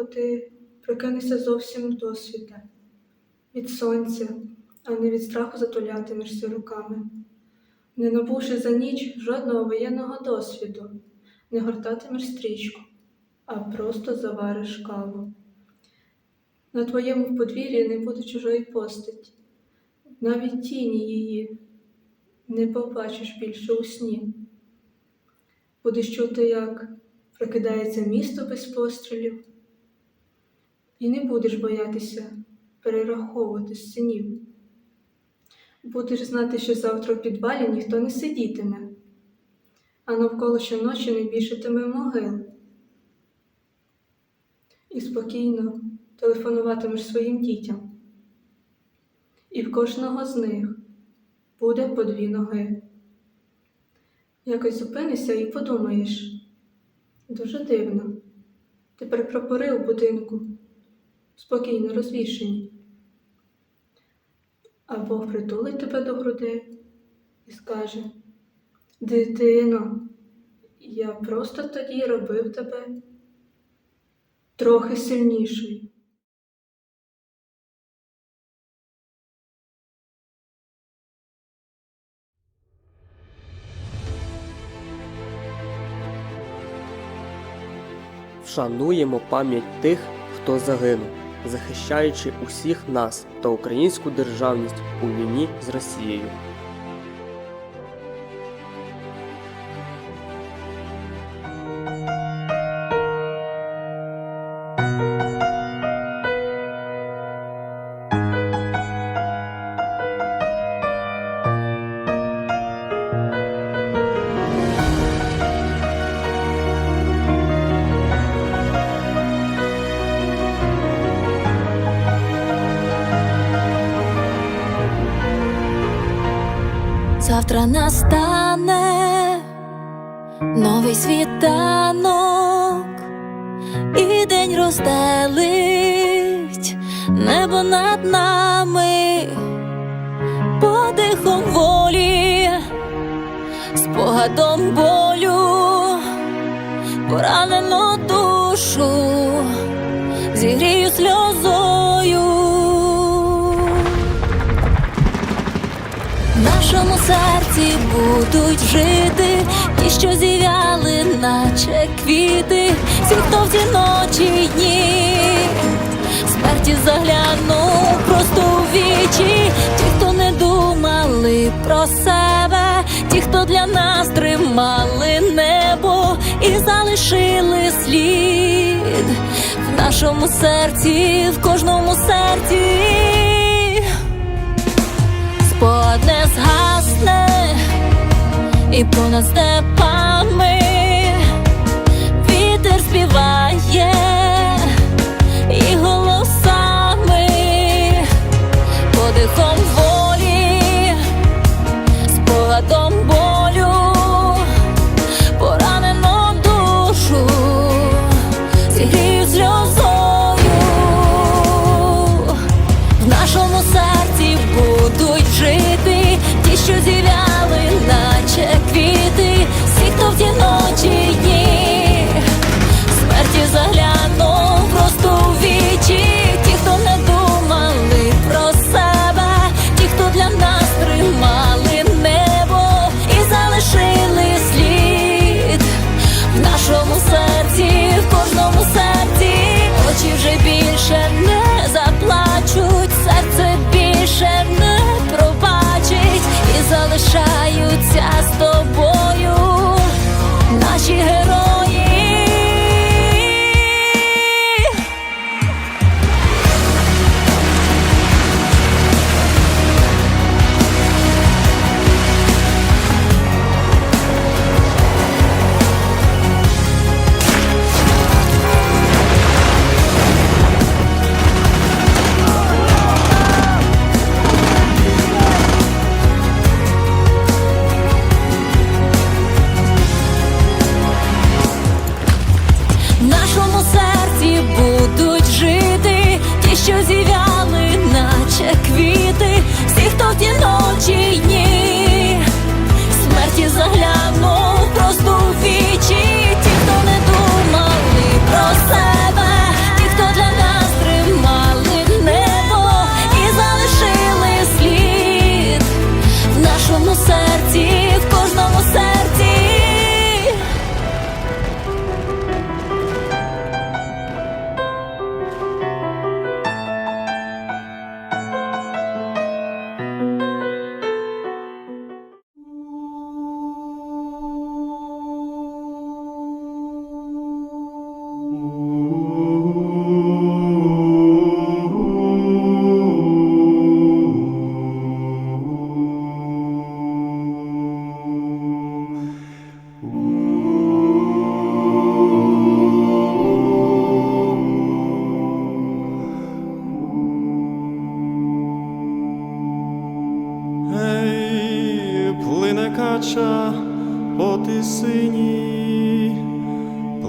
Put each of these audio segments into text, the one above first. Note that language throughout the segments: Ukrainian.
Одного ти прокинешся зовсім досвіта від сонця, а не від страху затулятимешся руками, не набувши за ніч жодного воєнного досвіду, не гортатимеш стрічку, а просто завариш каву. На твоєму подвір'ї не буде чужої постаті, навіть тіні її не побачиш більше у сні. Будеш чути, як прокидається місто без пострілів, і не будеш боятися перераховувати синів. Будеш знати, що завтра в підвалі ніхто не сидітиме, а навколо щоночі не більшитиме могил. І спокійно телефонуватимеш своїм дітям. І в кожного з них буде по дві ноги. Якось зупинишся і подумаєш. Дуже дивно. Тепер прапори у будинку спокійно розвішені. А Бог притулить тебе до грудей і скаже: Дитино, я просто тоді робив тебе трохи сильнішою. Вшануємо пам'ять тих, хто загинув, захищаючи усіх нас та українську державність у війні з Росією. Завтра настане. Новий світанок, і день розстелить небо над нами, подихом волі, спогадом болю, будуть жити. Ті, що зів'яли, наче квіти, всі, хто в ці ночі дні, смерті заглянув просто у вічі, ті, хто не думали про себе, ті, хто для нас тримали небо і залишили слід в нашому серці, в кожному серці. Спогад не згасне і понад степами вітер співає що зів'яли,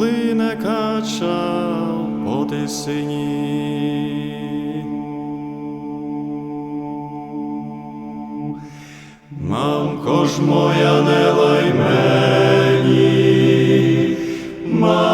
лине кача по тисині. Мамко ж моя не лай мені, мамко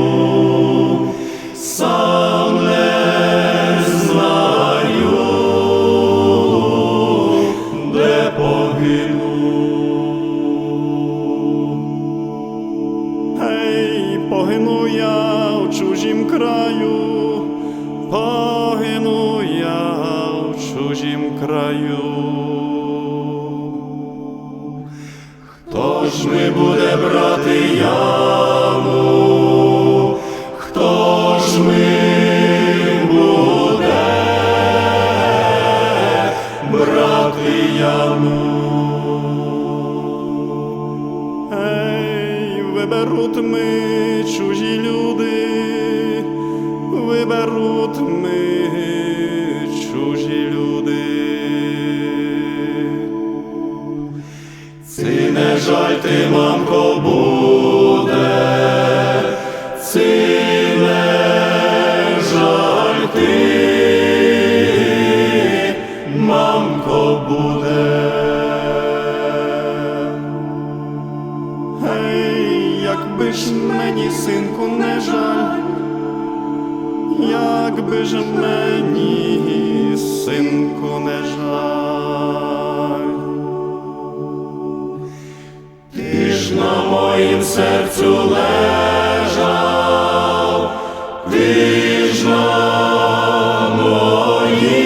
буде жаль. Моїм серцю лежав, ти ж моїм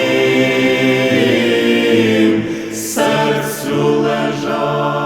серцю лежав.